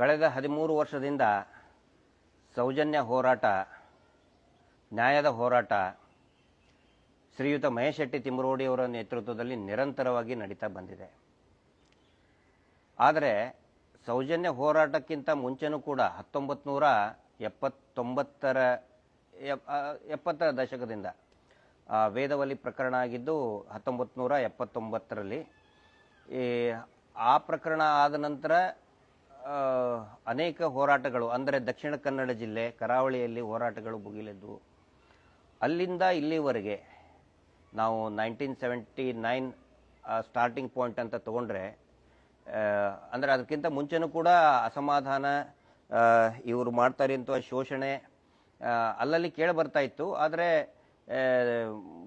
ಕಳೆದ ಹದಿಮೂರು ವರ್ಷದಿಂದ ಸೌಜನ್ಯ ಹೋರಾಟ ನ್ಯಾಯದ ಹೋರಾಟ ಶ್ರೀಯುತ ಮಹೇಶ್ ಶೆಟ್ಟಿ ತಿಮ್ಮರೋಡಿಯವರ ನೇತೃತ್ವದಲ್ಲಿ ನಿರಂತರವಾಗಿ ನಡೀತಾ ಬಂದಿದೆ. ಆದರೆ ಸೌಜನ್ಯ ಹೋರಾಟಕ್ಕಿಂತ ಮುಂಚೆನೂ ಕೂಡ ಹತ್ತೊಂಬತ್ತು ನೂರ ಎಪ್ಪತ್ತೊಂಬತ್ತರ ಎಪ್- ಎಪ್ಪತ್ತರ ದಶಕದಿಂದ ಆ, ವೇದವಲ್ಲಿ ಪ್ರಕರಣ ಆಗಿದ್ದು ಹತ್ತೊಂಬತ್ತು ನೂರ ಎಪ್ಪತ್ತೊಂಬತ್ತರಲ್ಲಿ ಈ ಆ ಪ್ರಕರಣ ಆದ ನಂತರ ಅನೇಕ ಹೋರಾಟಗಳು, ಅಂದರೆ ದಕ್ಷಿಣ ಕನ್ನಡ ಜಿಲ್ಲೆ ಕರಾವಳಿಯಲ್ಲಿ ಹೋರಾಟಗಳು ಭುಗಿಲೆದ್ದು ಅಲ್ಲಿಂದ ಇಲ್ಲಿವರೆಗೆ ನಾವು nineteen seventy nine starting point ಅಂತ ತಗೊಂಡ್ರೆ ಅಂದರೆ ಅದಕ್ಕಿಂತ ಮುಂಚೆನೂ ಕೂಡ ಅಸಮಾಧಾನ ಇವರು ಮಾಡ್ತಾ ಅಂತ ಶೋಷಣೆ ಅಲ್ಲಲ್ಲಿ ಕೇಳಿ ಬರ್ತಾ ಇತ್ತು. ಆದರೆ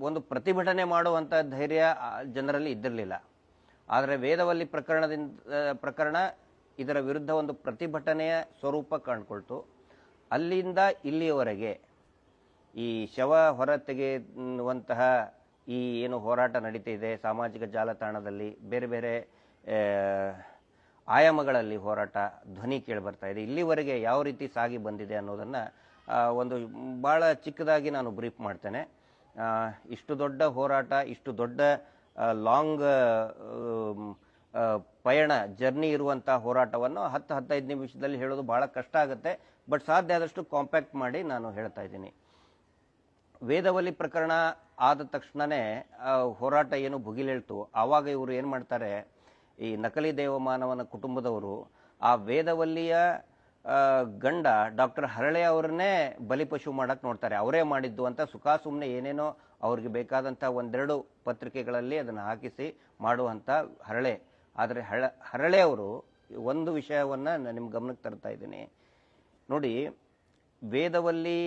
ಒಂದು ಪ್ರತಿಭಟನೆ ಮಾಡುವಂಥ ಧೈರ್ಯ ಜನರಲ್ಲಿ ಇದ್ದಿರಲಿಲ್ಲ. ಆದರೆ ವೇದವಲ್ಲಿ ಪ್ರಕರಣದಿಂದ, ಪ್ರಕರಣ ಇದರ ವಿರುದ್ಧ ಒಂದು ಪ್ರತಿಭಟನೆಯ ಸ್ವರೂಪ ಕಂಡುಕೊಳ್ತು. ಅಲ್ಲಿಂದ ಇಲ್ಲಿಯವರೆಗೆ ಈ ಶವ ಹೊರ ತೆಗೆಯುವಂತಹ ಈ ಏನು ಹೋರಾಟ ನಡೀತಿದೆ, ಸಾಮಾಜಿಕ ಜಾಲತಾಣದಲ್ಲಿ ಬೇರೆ ಬೇರೆ ಆಯಾಮಗಳಲ್ಲಿ ಹೋರಾಟ, ಧ್ವನಿ ಕೇಳಿ ಬರ್ತಾ ಇದೆ. ಇಲ್ಲಿವರೆಗೆ ಯಾವ ರೀತಿ ಸಾಗಿ ಬಂದಿದೆ ಅನ್ನೋದನ್ನು ಒಂದು ಭಾಳ ಚಿಕ್ಕದಾಗಿ ನಾನು ಬ್ರೀಫ್ ಮಾಡ್ತೇನೆ. ಇಷ್ಟು ದೊಡ್ಡ ಹೋರಾಟ, ಇಷ್ಟು ದೊಡ್ಡ ಲಾಂಗ್ ಪಯಣ, ಜರ್ನಿ ಇರುವಂಥ ಹೋರಾಟವನ್ನು ಹತ್ತು ಹತ್ತೈದು ನಿಮಿಷದಲ್ಲಿ ಹೇಳೋದು ಬಹಳ ಕಷ್ಟ ಆಗುತ್ತೆ. ಬಟ್ ಸಾಧ್ಯ ಆದಷ್ಟು ಕಾಂಪ್ಯಾಕ್ಟ್ ಮಾಡಿ ನಾನು ಹೇಳ್ತಾ ಇದ್ದೀನಿ. ವೇದವಲ್ಲಿ ಪ್ರಕರಣ ಆದ ತಕ್ಷಣನೇ ಹೋರಾಟ ಏನು ಭುಗಿಲೇಳ್ತು. ಆವಾಗ ಇವರು ಏನು ಮಾಡ್ತಾರೆ, ಈ ನಕಲಿ ದೇವಮಾನವನ ಕುಟುಂಬದವರು ಆ ವೇದವಲ್ಲಿಯ ಗಂಡ ಡಾಕ್ಟರ್ ಹರಳೆ ಅವರನ್ನೇ ಬಲಿಪಶು ಮಾಡೋಕ್ಕೆ ನೋಡ್ತಾರೆ. ಅವರೇ ಮಾಡಿದ್ದು ಅಂತ ಸುಖ ಸುಮ್ಮನೆ ಏನೇನೋ ಅವ್ರಿಗೆ ಬೇಕಾದಂಥ ಒಂದೆರಡು ಪತ್ರಿಕೆಗಳಲ್ಲಿ ಅದನ್ನು ಹಾಕಿಸಿ ಮಾಡುವಂಥ ಹರಳೆ. ಆದರೆ ಹಳ ಹರಳೆ ಅವರು ಒಂದು ವಿಷಯವನ್ನು ನಾನು ನಿಮ್ಮ ಗಮನಕ್ಕೆ ತರ್ತಾ ಇದ್ದೀನಿ. ನೋಡಿ, Vedavalli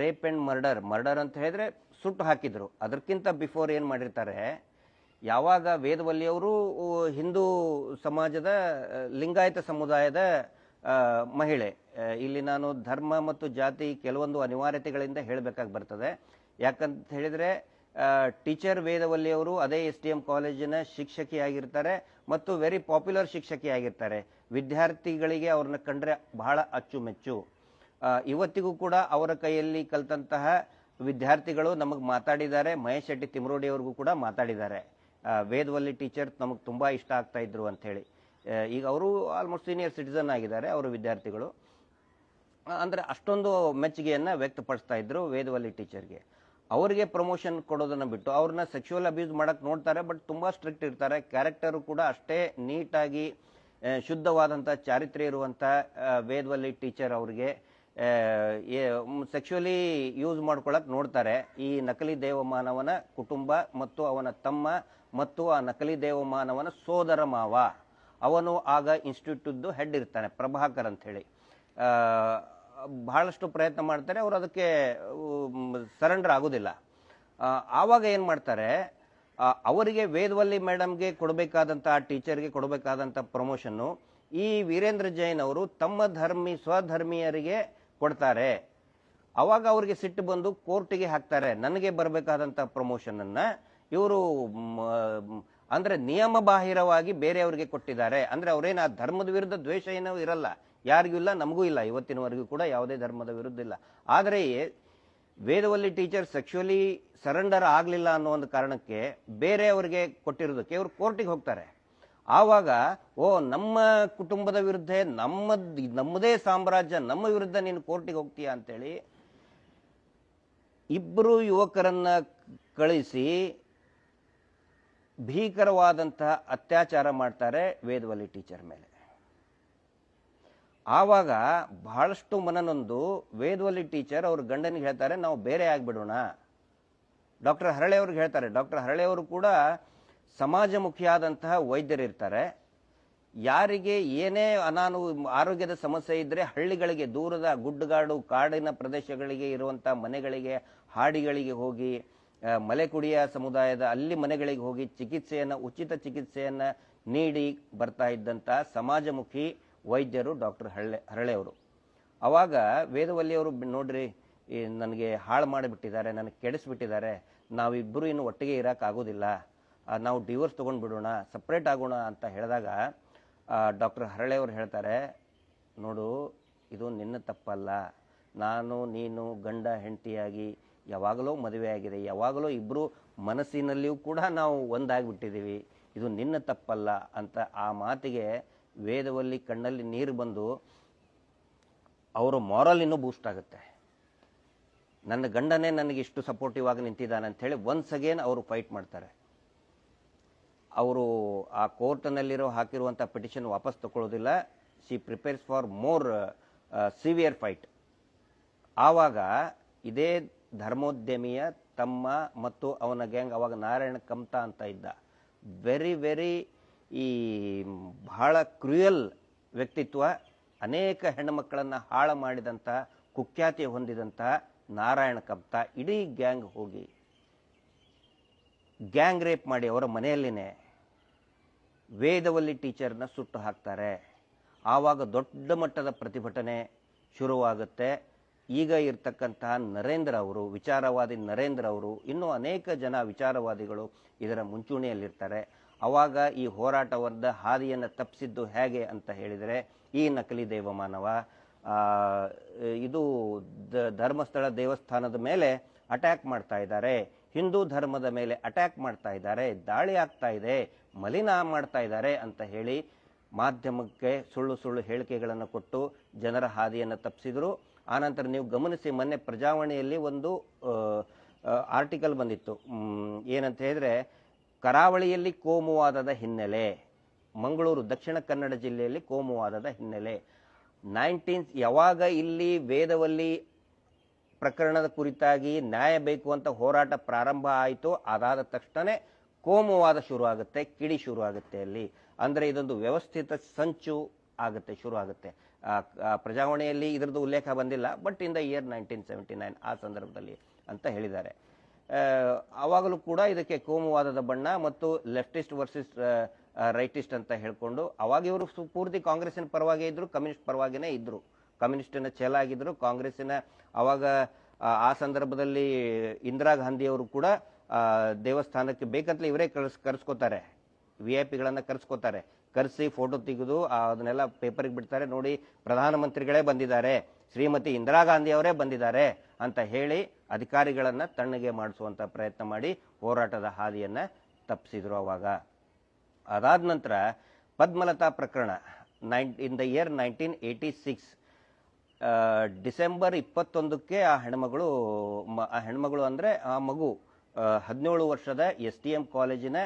rape and murder murder ಅಂತ ಹೇಳಿದ್ರೆ ಸುಟ್ಟು ಹಾಕಿದರು. ಅದಕ್ಕಿಂತ ಬಿಫೋರ್ ಏನು ಮಾಡಿರ್ತಾರೆ, ಯಾವಾಗ ವೇದವಲ್ಲಿಯವರು ಹಿಂದೂ ಸಮಾಜದ ಲಿಂಗಾಯತ ಸಮುದಾಯದ ಮಹಿಳೆ ಇಲ್ಲಿ ನಾನು ಧರ್ಮ ಮತ್ತು ಜಾತಿ ಕೆಲವೊಂದು ಅನಿವಾರ್ಯತೆಗಳಿಂದ ಹೇಳಬೇಕಾಗಿ ಬರ್ತದೆ. ಯಾಕಂತ ಹೇಳಿದ್ರೆ ಟೀಚರ್ ವೇದವಲ್ಲಿಯವರು ಅದೇ ಎಸ್ ಡಿ ಎಂ ಕಾಲೇಜಿನ ಶಿಕ್ಷಕಿಯಾಗಿರ್ತಾರೆ ಮತ್ತು ವೆರಿ ಪಾಪ್ಯುಲರ್ ಶಿಕ್ಷಕಿಯಾಗಿರ್ತಾರೆ. ವಿದ್ಯಾರ್ಥಿಗಳಿಗೆ ಅವ್ರನ್ನ ಕಂಡ್ರೆ ಬಹಳ ಅಚ್ಚುಮೆಚ್ಚು. ಇವತ್ತಿಗೂ ಕೂಡ ಅವರ ಕೈಯಲ್ಲಿ ಕಲ್ತಂತಹ ವಿದ್ಯಾರ್ಥಿಗಳು ನಮಗೆ ಮಾತಾಡಿದ್ದಾರೆ. ಮಹೇಶ್ ಶೆಟ್ಟಿ ತಿಮ್ರೋಡಿ ಅವ್ರಿಗೂ ಕೂಡ ಮಾತಾಡಿದ್ದಾರೆ. ವೇದವಲ್ಲಿ ಟೀಚರ್ ನಮಗೆ ತುಂಬ ಇಷ್ಟ ಆಗ್ತಾ ಇದ್ರು ಅಂತ ಹೇಳಿ ಈಗ ಅವರು ಆಲ್ಮೋಸ್ಟ್ ಸೀನಿಯರ್ ಸಿಟಿಸನ್ ಆಗಿದ್ದಾರೆ ಅವರು ವಿದ್ಯಾರ್ಥಿಗಳು. ಅಂದ್ರೆ ಅಷ್ಟೊಂದು ಮೆಚ್ಚುಗೆಯನ್ನು ವ್ಯಕ್ತಪಡಿಸ್ತಾ ಇದ್ರು ವೇದವಲ್ಲಿ ಟೀಚರ್ಗೆ. ಅವರಿಗೆ ಪ್ರಮೋಷನ್ ಕೊಡೋದನ್ನ ಬಿಟ್ಟು ಅವ್ರನ್ನ ಸೆಕ್ಶುವಲ್ ಅಬ್ಯೂಸ್ ಮಾಡಕ್ ನೋಡ್ತಾರೆ ಬಟ್ ತುಂಬಾ ಸ್ಟ್ರಿಕ್ಟ್ ಇರ್ತಾರೆ. ಕ್ಯಾರೆಕ್ಟರು ಕೂಡ ಅಷ್ಟೇ ನೀಟಾಗಿ ಶುದ್ಧವಾದಂಥ ಚಾರಿತ್ರ್ಯ ಇರುವಂಥ ವೇದವಲ್ಲಿ ಟೀಚರ್ ಅವ್ರಿಗೆ ಸೆಕ್ಶುವಲಿ ಯೂಸ್ ಮಾಡ್ಕೊಳಕ್ ನೋಡ್ತಾರೆ. ಈ ನಕಲಿ ದೇವಮಾನವನ ಕುಟುಂಬ ಮತ್ತು ಅವನ ತಮ್ಮ ಮತ್ತು ಆ ನಕಲಿ ದೇವಮಾನವನ ಸೋದರ ಮಾವ. ಅವನು ಆಗ ಇನ್ಸ್ಟಿಟ್ಯೂಟ್ದು ಹೆಡ್ ಇರ್ತಾನೆ ಪ್ರಭಾಕರ್ ಆ, ಬಹಳಷ್ಟು ಪ್ರಯತ್ನ ಮಾಡ್ತಾರೆ, ಅವರು ಅದಕ್ಕೆ ಸರೆಂಡರ್ ಆಗೋದಿಲ್ಲ. ಆವಾಗ ಏನು ಮಾಡ್ತಾರೆ ಅವರಿಗೆ ವೇದವಲ್ಲಿ ಮೇಡಮ್ಗೆ ಕೊಡಬೇಕಾದಂಥ ಟೀಚರ್ಗೆ ಕೊಡಬೇಕಾದಂಥ ಪ್ರಮೋಷನ್ನು ಈ ವೀರೇಂದ್ರ ಜೈನ್ ಅವರು ತಮ್ಮ ಧರ್ಮಿ, ಸ್ವಧರ್ಮೀಯರಿಗೆ ಕೊಡ್ತಾರೆ. ಅವಾಗ ಅವರಿಗೆ ಸಿಟ್ಟು ಬಂದು ಕೋರ್ಟಿಗೆ ಹಾಕ್ತಾರೆ, ನನಗೆ ಬರಬೇಕಾದಂಥ ಪ್ರಮೋಷನನ್ನು. ಇವರು ಅಂದ್ರೆ ನಿಯಮ ಬಾಹಿರವಾಗಿ ಬೇರೆಯವರಿಗೆ ಕೊಟ್ಟಿದ್ದಾರೆ. ಅಂದ್ರೆ ಅವರೇನು ಆ ಧರ್ಮದ ವಿರುದ್ಧ ದ್ವೇಷ ಏನೂ ಇರಲ್ಲ. ಯಾರಿಗೂ ಇಲ್ಲ, ನಮಗೂ ಇಲ್ಲ. ಇವತ್ತಿನವರೆಗೂ ಕೂಡ ಯಾವುದೇ ಧರ್ಮದ ವಿರುದ್ಧ ಇಲ್ಲ. ಆದರೆ ವೇದವಲ್ಲಿ ಟೀಚರ್ ಸೆಕ್ಷುವಲಿ ಸರೆಂಡರ್ ಆಗಲಿಲ್ಲ ಅನ್ನೋ ಒಂದು ಕಾರಣಕ್ಕೆ ಬೇರೆಯವರಿಗೆ ಕೊಟ್ಟಿರೋದಕ್ಕೆ ಇವರು ಕೋರ್ಟಿಗೆ ಹೋಗ್ತಾರೆ. ಆವಾಗ, ಓ, ನಮ್ಮ ಕುಟುಂಬದ ವಿರುದ್ಧ ನಮ್ಮ ನಮ್ಮದೇ ಸಾಮ್ರಾಜ್ಯ, ನಮ್ಮ ವಿರುದ್ಧ ನೀನು ಕೋರ್ಟಿಗೆ ಹೋಗ್ತೀಯಾ ಅಂತೇಳಿ ಇಬ್ಬರು ಯುವಕರನ್ನ ಕಳಿಸಿ ಭೀಕರವಾದಂತಹ ಅತ್ಯಾಚಾರ ಮಾಡ್ತಾರೆ ವೇದವಲ್ಲಿ ಟೀಚರ್ ಮೇಲೆ. ಆವಾಗ ಬಹಳಷ್ಟು ಮನನೊಂದು ವೇದವಲ್ಲಿ ಟೀಚರ್ ಅವ್ರ ಗಂಡನಿಗೆ ಹೇಳ್ತಾರೆ, ನಾವು ಬೇರೆ ಆಗಿಬಿಡೋಣ. ಡಾಕ್ಟರ್ ಹರಳೆ ಅವ್ರಿಗೆ ಹೇಳ್ತಾರೆ. ಡಾಕ್ಟರ್ ಹರಳೆ ಅವರು ಕೂಡ ಸಮಾಜಮುಖಿಯಾದಂತಹ ವೈದ್ಯರಿರ್ತಾರೆ ಯಾರಿಗೆ ಏನೇ ಅನಾನು ಆರೋಗ್ಯದ ಸಮಸ್ಯೆ ಇದ್ದರೆ ಹಳ್ಳಿಗಳಿಗೆ, ದೂರದ ಗುಡ್ಡಗಾಡು ಕಾಡಿನ ಪ್ರದೇಶಗಳಿಗೆ ಇರುವಂಥ ಮನೆಗಳಿಗೆ, ಹಾಡಿಗಳಿಗೆ ಹೋಗಿ ಮಲೆಕುಡಿಯ ಸಮುದಾಯದ ಅಲ್ಲಿ ಮನೆಗಳಿಗೆ ಹೋಗಿ ಚಿಕಿತ್ಸೆಯನ್ನು, ಉಚಿತ ಚಿಕಿತ್ಸೆಯನ್ನು ನೀಡಿ ಬರ್ತಾ ಇದ್ದಂತ ಸಮಾಜಮುಖಿ ವೈದ್ಯರು ಡಾಕ್ಟರ್ ಹರಳೆ ಹರಳೆಯವರು. ಅವಾಗ ವೇದವಲ್ಲಿಯವರು ನೋಡ್ರಿ ನನಗೆ ಹಾಳು ಮಾಡಿಬಿಟ್ಟಿದ್ದಾರೆ, ನನಗೆ ಕೆಡಿಸ್ಬಿಟ್ಟಿದ್ದಾರೆ ನಾವಿಬ್ಬರು ಇನ್ನು ಒಟ್ಟಿಗೆ ಇರೋಕ್ಕಾಗೋದಿಲ್ಲ ನಾವು ಡಿವೋರ್ಸ್ ತೊಗೊಂಡು ಬಿಡೋಣ, ಸಪ್ರೇಟ್ ಆಗೋಣ ಅಂತ ಹೇಳಿದಾಗ ಡಾಕ್ಟರ್ ಹರಳೆಯವರು ಹೇಳ್ತಾರೆ, ನೋಡು, ಇದು ನಿನ್ನ ತಪ್ಪಲ್ಲ, ನಾನು, ನೀನು ಗಂಡ, ಹೆಂಡತಿಯಾಗಿ ಯಾವಾಗಲೂ ಮದುವೆ ಆಗಿದೆ ಯಾವಾಗಲೋ ಇಬ್ಬರು ಮನಸ್ಸಿನಲ್ಲಿಯೂ ಕೂಡ ನಾವು ಒಂದಾಗಿಬಿಟ್ಟಿದ್ದೀವಿ. ಇದು ನಿನ್ನ ತಪ್ಪಲ್ಲ ಅಂತ ಆ ಮಾತಿಗೆ ವೇದವಲ್ಲಿ ಕಣ್ಣಲ್ಲಿ ನೀರು ಬಂದು ಅವರ ಮಾರಲ್ ಇನ್ನೂ ಬೂಸ್ಟ್ ಆಗುತ್ತೆ. ನನ್ನ ಗಂಡನೇ ನನಗೆ ಇಷ್ಟು ಸಪೋರ್ಟಿವ್ ಆಗಿ ನಿಂತಿದ್ದಾನೆ ಅಂಥೇಳಿ ಒನ್ಸ್ ಅಗೇನ್ ಅವರು ಫೈಟ್ ಮಾಡ್ತಾರೆ. ಅವರು ಆ ಕೋರ್ಟ್ನಲ್ಲಿರೋ ಹಾಕಿರುವಂಥ ಪಿಟಿಷನ್ ವಾಪಸ್ ತಗೊಳ್ಳೋದಿಲ್ಲ she prepares for more severe fight ಆವಾಗ ಇದೇ ಧರ್ಮೋದ್ಯಮಿಯ ತಮ್ಮ ಮತ್ತು ಅವನ ಗ್ಯಾಂಗ್ ಅವಾಗ ನಾರಾಯಣ ಕಮ್ತಾ ಅಂತ ಇದ್ದ. ವೆರಿ ವೆರಿ ಈ ಬಹಳ ಕ್ರೂಯಲ್ ವ್ಯಕ್ತಿತ್ವ, ಅನೇಕ ಹೆಣ್ಣುಮಕ್ಕಳನ್ನು ಹಾಳು ಮಾಡಿದಂಥ ಕುಖ್ಯಾತಿ ಹೊಂದಿದಂಥ ನಾರಾಯಣ ಕಮ್ತಾ ಇಡೀ ಗ್ಯಾಂಗ್ ಹೋಗಿ. ಗ್ಯಾಂಗ್ ರೇಪ್ ಮಾಡಿ ಅವರ ಮನೆಯಲ್ಲಿನೇ ವೇದವಲ್ಲಿ ಟೀಚರ್ನ ಸುಟ್ಟು ಹಾಕ್ತಾರೆ. ಆವಾಗ ದೊಡ್ಡ ಮಟ್ಟದ ಪ್ರತಿಭಟನೆ ಶುರುವಾಗುತ್ತೆ. ಈಗ ಇರ್ತಕ್ಕಂತಹ ನರೇಂದ್ರ ಅವರು, ವಿಚಾರವಾದಿ ನರೇಂದ್ರ ಅವರು, ಇನ್ನೂ ಅನೇಕ ಜನ ವಿಚಾರವಾದಿಗಳು ಇದರ ಮುಂಚೂಣಿಯಲ್ಲಿರ್ತಾರೆ. ಅವಾಗ ಈ ಹೋರಾಟವಾದ ಹಾದಿಯನ್ನು ತಪ್ಪಿಸಿದ್ದು ಹೇಗೆ ಅಂತ ಹೇಳಿದರೆ, ಈ ನಕಲಿ ದೇವಮಾನವ ಇದು ಧರ್ಮಸ್ಥಳ ದೇವಸ್ಥಾನದ ಮೇಲೆ ಅಟ್ಯಾಕ್ ಮಾಡ್ತಾ ಇದ್ದಾರೆ. ಹಿಂದೂ ಧರ್ಮದ ಮೇಲೆ ಅಟ್ಯಾಕ್ ಮಾಡ್ತಾ ಇದ್ದಾರೆ. ದಾಳಿ ಆಗ್ತಾ ಇದೆ. ಮಲಿನ ಮಾಡ್ತಾ ಇದ್ದಾರೆ ಅಂತ ಹೇಳಿ ಮಾಧ್ಯಮಕ್ಕೆ ಸುಳ್ಳು ಸುಳ್ಳು ಹೇಳಿಕೆಗಳನ್ನು ಕೊಟ್ಟು ಜನರ ಹಾದಿಯನ್ನು ತಪ್ಪಿಸಿದ್ರು ಆನಂತರ ನೀವು ಗಮನಿಸಿ ಮೊನ್ನೆ ಪ್ರಜಾವಾಣಿಯಲ್ಲಿ ಒಂದು ಆರ್ಟಿಕಲ್ ಬಂದಿತ್ತು. ಏನಂತ ಹೇಳಿದ್ರೆ ಕರಾವಳಿಯಲ್ಲಿ ಕೋಮುವಾದದ ಹಿನ್ನೆಲೆ ಮಂಗಳೂರು ದಕ್ಷಿಣ ಕನ್ನಡ ಜಿಲ್ಲೆಯಲ್ಲಿ ಕೋಮುವಾದದ ಹಿನ್ನೆಲೆ. ನೈನ್ಟೀನ್ ಯಾವಾಗ ಇಲ್ಲಿ ವೇದವಲ್ಲಿ ಪ್ರಕರಣದ ಕುರಿತಾಗಿ ನ್ಯಾಯ ಬೇಕು ಅಂತ ಹೋರಾಟ ಪ್ರಾರಂಭ ಆಯಿತು ಅದಾದ ತಕ್ಷಣ ಕೋಮುವಾದ ಶುರುವಾಗುತ್ತೆ ಕಿಡಿ ಶುರು ಆಗುತ್ತೆ ಅಲ್ಲಿ. ಅಂದರೆ ಇದೊಂದು ವ್ಯವಸ್ಥಿತ ಸಂಚು ಆಗುತ್ತೆ ಶುರು ಆಗುತ್ತೆ ಆ, ಆ ಪ್ರಜಾವಾಣಿಯಲ್ಲಿ ಇದರದ್ದು ಉಲ್ಲೇಖ ಬಂದಿಲ್ಲ but in the year nineteen seventy nine ಆ ಸಂದರ್ಭದಲ್ಲಿ ಅಂತ ಹೇಳಿದ್ದಾರೆ. ಆವಾಗಲೂ ಕೂಡ ಇದಕ್ಕೆ ಕೋಮುವಾದದ ಬಣ್ಣ ಮತ್ತು ಲೆಫ್ಟಿಸ್ಟ್ ವರ್ಸಸ್ ರೈಟಿಸ್ಟ್ ಅಂತ ಹೇಳಿಕೊಂಡು ಅವಾಗ ಇವರು ಪೂರ್ತಿ ಕಾಂಗ್ರೆಸ್ಸಿನ ಪರವಾಗಿ ಇದ್ರು ಕಮ್ಯುನಿಸ್ಟ್ ಪರವಾಗಿನೇ ಇದ್ದರು ಕಮ್ಯುನಿಸ್ಟಿನ ಛಲ ಆಗಿದ್ರು ಕಾಂಗ್ರೆಸ್ಸಿನ ಅವಾಗ ಆ, ಸಂದರ್ಭದಲ್ಲಿ ಇಂದಿರಾ ಗಾಂಧಿಯವರು ಕೂಡ ದೇವಸ್ಥಾನಕ್ಕೆ ಬೇಕಂತಲೇ ಇವರೇ ಕರ್ಸ್ ಕರೆಸ್ಕೋತಾರೆ. V I ಪಿಗಳನ್ನು ಕರೆಸ್ಕೋತಾರೆ. ಕರೆಸಿ ಫೋಟೋ ತೆಗೆದು ಅದನ್ನೆಲ್ಲ ಪೇಪರ್ಗೆ ಬಿಡ್ತಾರೆ. ನೋಡಿ ಪ್ರಧಾನಮಂತ್ರಿಗಳೇ ಬಂದಿದ್ದಾರೆ, ಶ್ರೀಮತಿ ಇಂದಿರಾ ಗಾಂಧಿ ಅವರೇ ಬಂದಿದ್ದಾರೆ ಅಂತ ಹೇಳಿ ಅಧಿಕಾರಿಗಳನ್ನು ತಣ್ಣಗೆ ಮಾಡಿಸುವಂಥ ಪ್ರಯತ್ನ ಮಾಡಿ ಹೋರಾಟದ ಹಾದಿಯನ್ನು ತಪ್ಪಿಸಿದ್ರು ಅವಾಗ. ಅದಾದ ನಂತರ ಪದ್ಮಲತಾ ಪ್ರಕರಣ nine, in the year nineteen eighty six December ಇಪ್ಪತ್ತೊಂದಕ್ಕೆ ಆ ಹೆಣ್ಮಗಳು ಆ ಹೆಣ್ಮಗಳು ಅಂದರೆ ಆ ಮಗು ಹದಿನೇಳು ವರ್ಷದ ಎಸ್ ಟಿ ಎಂ ಕಾಲೇಜಿನ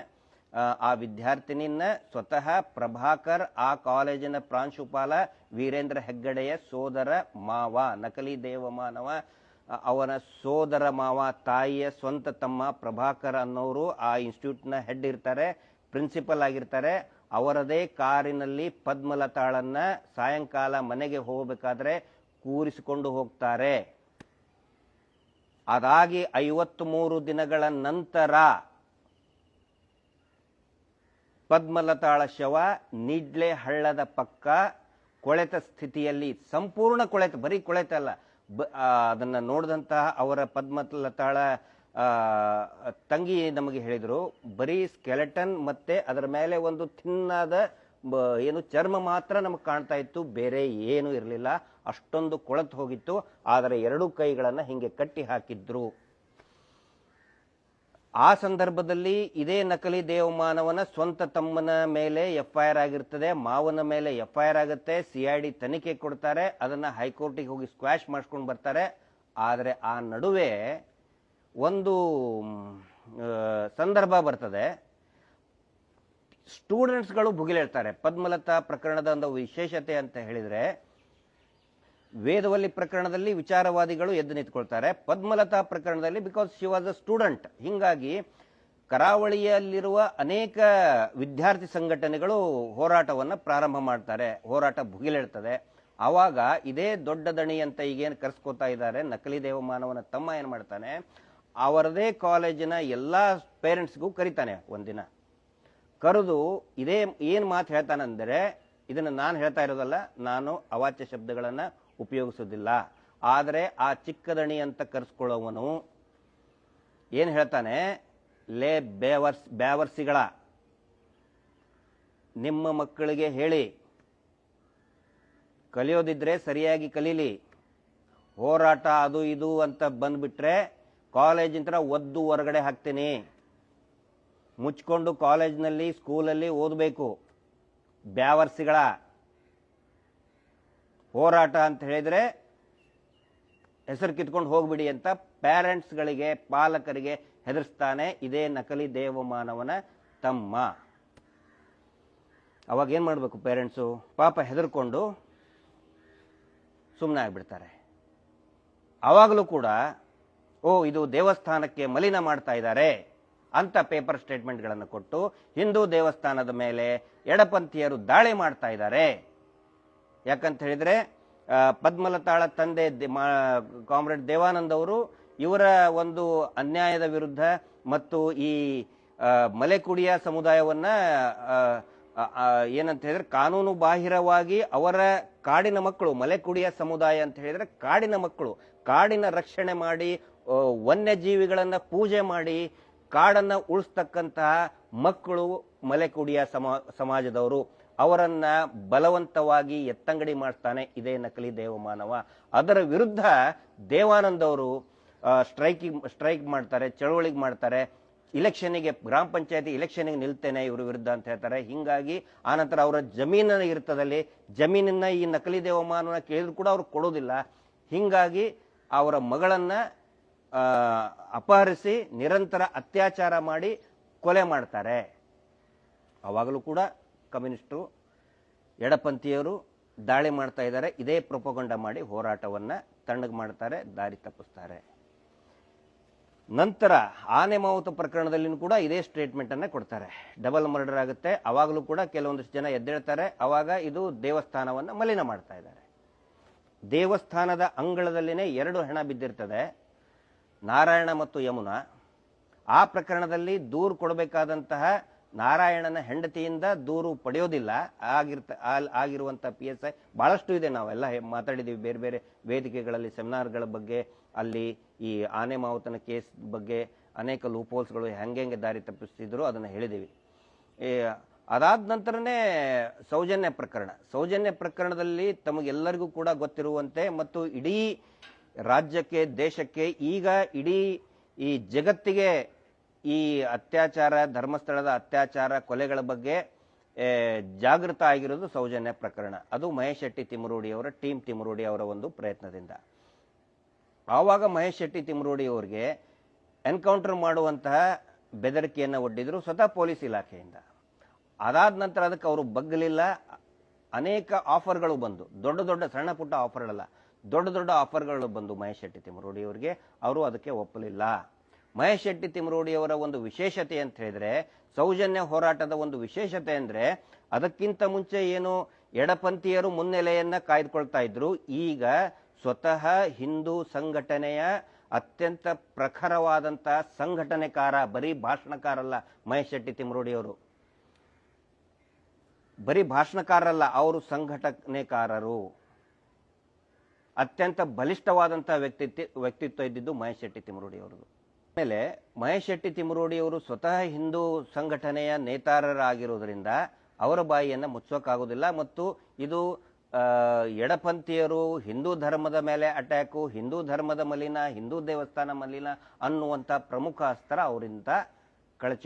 ಆ, ವಿದ್ಯಾರ್ಥಿನಿಯನ್ನ ಸ್ವತಃ ಪ್ರಭಾಕರ್ ಆ ಕಾಲೇಜಿನ ಪ್ರಾಂಶುಪಾಲ ವೀರೇಂದ್ರ ಹೆಗ್ಗಡೆಯ ಸೋದರ ಮಾವ ನಕಲಿ ದೇವಮಾನವ ಮಾನವ ಅವನ ಸೋದರ ಮಾವ ತಾಯಿಯ ಸ್ವಂತ ತಮ್ಮ ಪ್ರಭಾಕರ್ ಅನ್ನೋರು ಆ ಇನ್ಸ್ಟಿಟ್ಯೂಟ್ನ ಹೆಡ್ ಇರ್ತಾರೆ ಪ್ರಿನ್ಸಿಪಲ್ ಆಗಿರ್ತಾರೆ. ಅವರದೇ ಕಾರಿನಲ್ಲಿ ಪದ್ಮಲತಾಳನ್ನ ಸಾಯಂಕಾಲ ಮನೆಗೆ ಹೋಗಬೇಕಾದ್ರೆ ಕೂರಿಸಿಕೊಂಡು ಹೋಗ್ತಾರೆ. ಅದಾಗಿ ಐವತ್ಮೂರು ದಿನಗಳ ನಂತರ ಪದ್ಮಲತಾಳ ಶವ ನಿಡ್ಲೆ ಹಳ್ಳದ ಪಕ್ಕ ಕೊಳೆತ ಸ್ಥಿತಿಯಲ್ಲಿ ಸಂಪೂರ್ಣ ಕೊಳೆತ, ಬರೀ ಕೊಳೆತ ಅಲ್ಲ, ಬ- ಅದನ್ನ ನೋಡಿದಂತಹ ಅವರ ಪದ್ಮಲತಾಳ ತಂಗಿ ನಮಗೆ ಹೇಳಿದರು, ಬರೀ ಸ್ಕೆಲೆಟನ್ ಮತ್ತೆ ಅದರ ಮೇಲೆ ಒಂದು ತಿನ್ನಾದ ಏನು ಚರ್ಮ ಮಾತ್ರ ನಮಗೆ ಕಾಣ್ತಾ ಇತ್ತು, ಬೇರೆ ಏನೂ ಇರಲಿಲ್ಲ, ಅಷ್ಟೊಂದು ಕೊಳತು ಹೋಗಿತ್ತು, ಆದರೆ ಎರಡೂ ಕೈಗಳನ್ನು ಹಿಂಗೆ ಕಟ್ಟಿ ಹಾಕಿದ್ರು. ಆ ಸಂದರ್ಭದಲ್ಲಿ ಇದೇ ನಕಲಿ ದೇವಮಾನವನ ಸ್ವಂತ ತಮ್ಮನ ಮೇಲೆ ಎಫ್ ಐ ಆರ್ ಆಗಿರ್ತದೆ, ಮಾವನ ಮೇಲೆ ಎಫ್ ಐ ಆರ್ ಆಗುತ್ತೆ, ಸಿ ಐ ಡಿ ತನಿಖೆ ಕೊಡ್ತಾರೆ, ಅದನ್ನು ಹೈಕೋರ್ಟಿಗೆ ಹೋಗಿ ಸ್ಕ್ವಾಶ್ ಮಾಡಿಸ್ಕೊಂಡು ಬರ್ತಾರೆ. ಆದರೆ ಆ ನಡುವೆ ಒಂದು ಸಂದರ್ಭ ಬರ್ತದೆ. ಸ್ಟೂಡೆಂಟ್ಸ್ಗಳು ಭುಗಿಲೇಳ್ತಾರೆ. ಪದ್ಮಲತಾ ಪ್ರಕರಣದ ಒಂದು ವಿಶೇಷತೆ ಅಂತ ಹೇಳಿದ್ರೆ ವೇದವಲ್ಲಿ ಪ್ರಕರಣದಲ್ಲಿ ವಿಚಾರವಾದಿಗಳು ಎದ್ದು ನಿಂತ್ಕೊಳ್ತಾರೆ. ಪದ್ಮಲತಾ ಪ್ರಕರಣದಲ್ಲಿ because she was a student ಹಿಂಗಾಗಿ ಕರಾವಳಿಯಲ್ಲಿರುವ ಅನೇಕ ವಿದ್ಯಾರ್ಥಿ ಸಂಘಟನೆಗಳು ಹೋರಾಟವನ್ನು ಪ್ರಾರಂಭ ಮಾಡ್ತಾರೆ. ಹೋರಾಟ ಭುಗಿಲೇಳ್ತದೆ. ಆವಾಗ ಇದೇ ದೊಡ್ಡ ದಣಿ ಅಂತ ಈಗೇನು ಕರೆಸ್ಕೋತಾ ಇದ್ದಾರೆ. ನಕಲಿ ದೇವಮಾನವನ ತಮ್ಮ ಏನು ಮಾಡ್ತಾನೆ? ಅವರದೇ ಕಾಲೇಜಿನ ಎಲ್ಲ ಪೇರೆಂಟ್ಸ್ಗೂ ಕರಿತಾನೆ ಒಂದಿನ. ಕರೆದು ಇದೇ ಏನು ಮಾತು ಹೇಳ್ತಾನೆ ಅಂದರೆ ಇದನ್ನು ನಾನು ಹೇಳ್ತಾ ಇರೋದಲ್ಲ, ನಾನು ಅವಾಚ್ಯ ಶಬ್ದಗಳನ್ನು ಉಪಯೋಗಿಸೋದಿಲ್ಲ. ಆದರೆ ಆ ಚಿಕ್ಕದಣಿ ಅಂತ ಕರೆಸ್ಕೊಳ್ಳೋವನು ಏನು ಹೇಳ್ತಾನೆ? ಲೇ ಬೇವರ್ಸ್ ಬ್ಯಾವರ್ಸಿಗಳ ನಿಮ್ಮ ಮಕ್ಕಳಿಗೆ ಹೇಳಿ. ಕಲಿಯೋದಿದ್ರೆ ಸರಿಯಾಗಿ ಕಲೀಲಿ. ಹೋರಾಟ ಅದು ಇದು ಅಂತ ಬಂದ್ಬಿಟ್ರೆ ಕಾಲೇಜಿಂದ ಒದ್ದು ಹೊರಗಡೆ ಹಾಕ್ತೀನಿ. ಮುಚ್ಕೊಂಡು ಕಾಲೇಜ್ನಲ್ಲಿ, ಸ್ಕೂಲಲ್ಲಿ ಓದಬೇಕು. ಬ್ಯಾವರ್ಸಿಗಳ ಹೋರಾಟ ಅಂತ ಹೇಳಿದರೆ ಹೆಸರು ಕಿತ್ಕೊಂಡು ಹೋಗ್ಬಿಡಿ ಅಂತ ಪ್ಯಾರೆಂಟ್ಸ್ಗಳಿಗೆ ಪಾಲಕರಿಗೆ ಹೆದರ್ಸ್ತಾನೆ ಇದೇ ನಕಲಿ ದೇವಮಾನವನ ತಮ್ಮ. ಅವಾಗ ಏನು ಮಾಡಬೇಕು ಪೇರೆಂಟ್ಸು ಪಾಪ ಹೆದರ್ಕೊಂಡು ಸುಮ್ಮನೆ ಆಗಿಬಿಡ್ತಾರೆ. ಆವಾಗಲೂ ಕೂಡ, ಓ, ಇದು ದೇವಸ್ಥಾನಕ್ಕೆ ಮಲಿನ ಮಾಡ್ತಾ ಇದ್ದಾರೆ ಅಂತ ಪೇಪರ್ ಸ್ಟೇಟ್ಮೆಂಟ್ಗಳನ್ನು ಕೊಟ್ಟು ಹಿಂದೂ ದೇವಸ್ಥಾನದ ಮೇಲೆ ಎಡಪಂಥೀಯರು ದಾಳಿ ಮಾಡ್ತಾ ಇದ್ದಾರೆ. ಯಾಕಂತ ಹೇಳಿದ್ರೆ ಪದ್ಮಲತಾಳ ತಂದೆ ಕಾಮ್ರೇಡ್ ದೇವಾನಂದ್ ಅವರು ಇವರ ಒಂದು ಅನ್ಯಾಯದ ವಿರುದ್ಧ ಮತ್ತು ಈ ಮಲೆಕುಡಿಯ ಸಮುದಾಯವನ್ನ ಏನಂತ ಹೇಳಿದ್ರೆ ಕಾನೂನು ಬಾಹಿರವಾಗಿ ಅವರ ಕಾಡಿನ ಮಕ್ಕಳು, ಮಲೆಕುಡಿಯ ಸಮುದಾಯ ಅಂತ ಹೇಳಿದ್ರೆ ಕಾಡಿನ ಮಕ್ಕಳು, ಕಾಡಿನ ರಕ್ಷಣೆ ಮಾಡಿ ವನ್ಯಜೀವಿಗಳನ್ನ ಪೂಜೆ ಮಾಡಿ, ಕಾಡನ್ನ ಉಳಿಸ್ತಕ್ಕಂತಹ ಮಕ್ಕಳು ಮಲೆಕುಡಿಯ ಸಮ, ಸಮಾಜದವರು. ಅವರನ್ನ ಬಲವಂತವಾಗಿ ಎತ್ತಂಗಡಿ ಮಾಡ್ತಾನೆ ಇದೇ ನಕಲಿ ದೇವಮಾನವ. ಅದರ ವಿರುದ್ಧ ದೇವಾನಂದ್ ಅವರು ಸ್ಟ್ರೈಕಿಂಗ್ ಸ್ಟ್ರೈಕ್ ಮಾಡ್ತಾರೆ, ಚಳವಳಿಗೆ ಮಾಡ್ತಾರೆ. ಇಲೆಕ್ಷನಿಗೆ ಗ್ರಾಮ ಪಂಚಾಯತಿ ಇಲೆಕ್ಷನ್ಗೆ ನಿಲ್ತೇನೆ ಇವ್ರ ವಿರುದ್ಧ ಅಂತ ಹೇಳ್ತಾರೆ. ಹಿಂಗಾಗಿ ಆನಂತರ ಅವರ ಜಮೀನಿನ ಇರ್ತದಲ್ಲಿ ಜಮೀನಿನ ಈ ನಕಲಿ ದೇವಮಾನನ ಕೇಳಿದ್ರು ಕೂಡ ಅವ್ರು ಕೊಡೋದಿಲ್ಲ. ಹಿಂಗಾಗಿ ಅವರ ಮಗಳನ್ನ ಅಪಹರಿಸಿ ನಿರಂತರ ಅತ್ಯಾಚಾರ ಮಾಡಿ ಕೊಲೆ ಮಾಡ್ತಾರೆ. ಅವಾಗಲೂ ಕೂಡ ಕಮ್ಯುನಿಸ್ಟರು ಎಡಪಂಥೀಯರು ದಾಳಿ ಮಾಡ್ತಾ ಇದ್ದಾರೆ, ಇದೇ ಪ್ರೊಪಗೊಂಡ ಮಾಡಿ ಹೋರಾಟವನ್ನು ತಣ್ಣಗೆ ಮಾಡ್ತಾರೆ, ದಾರಿ ತಪ್ಪಿಸ್ತಾರೆ. ನಂತರ ಆನೆ ಮಾವುತ ಪ್ರಕರಣದಲ್ಲಿನೂ ಕೂಡ ಇದೇ ಸ್ಟೇಟ್ಮೆಂಟ್ ಅನ್ನ ಕೊಡ್ತಾರೆ. ಡಬಲ್ ಮರ್ಡರ್ ಆಗುತ್ತೆ, ಅವಾಗಲೂ ಕೂಡ ಕೆಲವೊಂದಿಷ್ಟು ಜನ ಎದ್ದೇಳ್ತಾರೆ, ಅವಾಗ ಇದು ದೇವಸ್ಥಾನವನ್ನ ಮಲಿನ ಮಾಡ್ತಾ ಇದ್ದಾರೆ. ದೇವಸ್ಥಾನದ ಅಂಗಳದಲ್ಲಿನೇ ಎರಡು ಹೆಣ ಬಿದ್ದಿರ್ತದೆ, ನಾರಾಯಣ ಮತ್ತು ಯಮುನಾ. ಆ ಪ್ರಕರಣದಲ್ಲಿ ದೂರು ಕೊಡಬೇಕಾದಂತಹ ನಾರಾಯಣನ ಹೆಂಡತಿಯಿಂದ ದೂರು ಪಡೆಯೋದಿಲ್ಲ. ಆಗಿರ್ತ ಆಗಿರುವಂಥ ಪಿ ಎಸ್ ಐ ಭಾಳಷ್ಟು ಇದೆ. ನಾವೆಲ್ಲ ಮಾತಾಡಿದ್ದೀವಿ. ಬೇರೆ ಬೇರೆ ವೇದಿಕೆಗಳಲ್ಲಿ, ಸೆಮಿನಾರ್ಗಳ ಬಗ್ಗೆ, ಅಲ್ಲಿ ಈ ಆನೆ ಮಾವುತನ ಕೇಸ್ ಬಗ್ಗೆ ಅನೇಕ ಲೂಪೋಲ್ಸ್ಗಳು ಹೆಂಗೆ ದಾರಿ ತಪ್ಪಿಸ್ತಿದ್ರು ಅದನ್ನು ಹೇಳಿದ್ದೀವಿ. ಅದಾದ ನಂತರನೇ ಸೌಜನ್ಯ ಪ್ರಕರಣ. ಸೌಜನ್ಯ ಪ್ರಕರಣದಲ್ಲಿ ತಮಗೆಲ್ಲರಿಗೂ ಕೂಡ ಗೊತ್ತಿರುವಂತೆ ಮತ್ತು ಇಡೀ ರಾಜ್ಯಕ್ಕೆ, ದೇಶಕ್ಕೆ ಈಗ ಇಡೀ ಈ ಜಗತ್ತಿಗೆ ಈ ಅತ್ಯಾಚಾರ, ಧರ್ಮಸ್ಥಳದ ಅತ್ಯಾಚಾರ ಕೊಲೆಗಳ ಬಗ್ಗೆ ಜಾಗೃತ ಆಗಿರೋದು ಸೌಜನ್ಯ ಪ್ರಕರಣ. ಅದು ಮಹೇಶ್ ಶೆಟ್ಟಿ ತಿಮರೋಡಿ ಅವರ, ಟೀಮ್ ತಿಮರೂಡಿ ಅವರ ಒಂದು ಪ್ರಯತ್ನದಿಂದ. ಆವಾಗ ಮಹೇಶ್ ಶೆಟ್ಟಿ ತಿಮರೋಡಿ ಅವರಿಗೆ ಎನ್ಕೌಂಟರ್ ಮಾಡುವಂತಹ ಬೆದರಿಕೆಯನ್ನು ಒಡ್ಡಿದ್ರು ಸ್ವತಃ ಪೊಲೀಸ್ ಇಲಾಖೆಯಿಂದ. ಅದಾದ ನಂತರ ಅದಕ್ಕೆ ಅವರು ಬಗ್ಗಲಿಲ್ಲ. ಅನೇಕ ಆಫರ್ಗಳು ಬಂದು, ದೊಡ್ಡ ದೊಡ್ಡ, ಸಣ್ಣ ಪುಟ್ಟ ಆಫರ್ಗಳಲ್ಲ, ದೊಡ್ಡ ದೊಡ್ಡ ಆಫರ್ಗಳು ಬಂದು ಮಹೇಶ್ ಶೆಟ್ಟಿ ತಿಮರೋಡಿ ಅವರಿಗೆ. ಅವರು ಅದಕ್ಕೆ ಒಪ್ಪಲಿಲ್ಲ. ಮಹೇಶ್ ಶೆಟ್ಟಿ ತಿಮರೋಡಿಯವರ ಒಂದು ವಿಶೇಷತೆ ಅಂತ ಹೇಳಿದ್ರೆ, ಸೌಜನ್ಯ ಹೋರಾಟದ ಒಂದು ವಿಶೇಷತೆ ಅಂದ್ರೆ, ಅದಕ್ಕಿಂತ ಮುಂಚೆ ಏನು ಎಡಪಂಥೀಯರು ಮುನ್ನೆಲೆಯನ್ನ ಕಾಯ್ದುಕೊಳ್ತಾ ಇದ್ರು, ಈಗ ಸ್ವತಃ ಹಿಂದೂ ಸಂಘಟನೆಯ ಅತ್ಯಂತ ಪ್ರಖರವಾದಂತಹ ಸಂಘಟನೆಕಾರ, ಬರೀ ಭಾಷಣಕಾರಲ್ಲ ಮಹೇಶ್ ಶೆಟ್ಟಿ ತಿಮರೋಡಿಯವರು. ಬರೀ ಭಾಷಣಕಾರರಲ್ಲ ಅವರು ಸಂಘಟನೆಕಾರರು. ಅತ್ಯಂತ ಬಲಿಷ್ಠವಾದಂತಹ ವ್ಯಕ್ತಿತ್ವ ವ್ಯಕ್ತಿತ್ವ ಇದ್ದಿದ್ದು ಮಹೇಶ್ ಶೆಟ್ಟಿ ತಿಮರೋಡಿ ಅವರದು ಆಮೇಲೆ ಮಹೇಶ್ ಶೆಟ್ಟಿ ತಿಮರೋಡಿ ಅವರು ಸ್ವತಃ ಹಿಂದೂ ಸಂಘಟನೆಯ ನೇತಾರರಾಗಿರುವುದರಿಂದ ಅವರ ಬಾಯಿಯನ್ನು ಮುಚ್ಚೋಕ್ಕಾಗೋದಿಲ್ಲ ಮತ್ತು ಇದು ಎಡಪಂಥೀಯರು ಹಿಂದೂ ಧರ್ಮದ ಮೇಲೆ ಅಟ್ಯಾಕು, ಹಿಂದೂ ಧರ್ಮದ ಮಲಿನ ಹಿಂದೂ ದೇವಸ್ಥಾನ ಮಲಿನ ಅನ್ನುವಂಥ ಪ್ರಮುಖ ಅಸ್ತ್ರ ಅವರಿಂದ ಕಳಚಿ